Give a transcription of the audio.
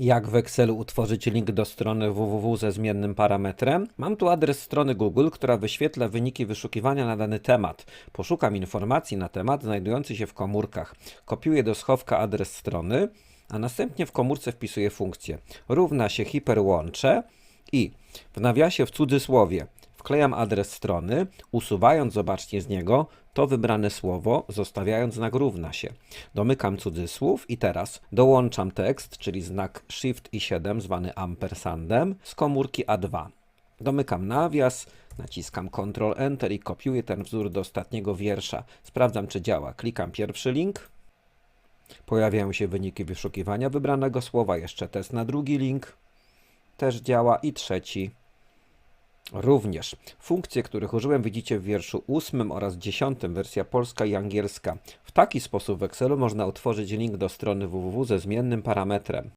Jak w Excelu utworzyć link do strony www ze zmiennym parametrem? Mam tu adres strony Google, która wyświetla wyniki wyszukiwania na dany temat. Poszukam informacji na temat znajdujący się w komórkach. Kopiuję do schowka adres strony, a następnie w komórce wpisuję funkcję. Równa się hiperłącze i w nawiasie w cudzysłowie wklejam adres strony, usuwając, zobaczcie z niego, to wybrane słowo, zostawiając znak równa się. Domykam cudzysłów i teraz dołączam tekst, czyli znak Shift i 7 zwany ampersandem z komórki A2. Domykam nawias, naciskam Ctrl Enter i kopiuję ten wzór do ostatniego wiersza. Sprawdzam, czy działa. Klikam pierwszy link. Pojawiają się wyniki wyszukiwania wybranego słowa. Jeszcze test na drugi link. Też działa. I trzeci. Również. Funkcje, których użyłem, widzicie w wierszu 8 oraz 10, wersja polska i angielska. W taki sposób w Excelu można utworzyć link do strony www ze zmiennym parametrem.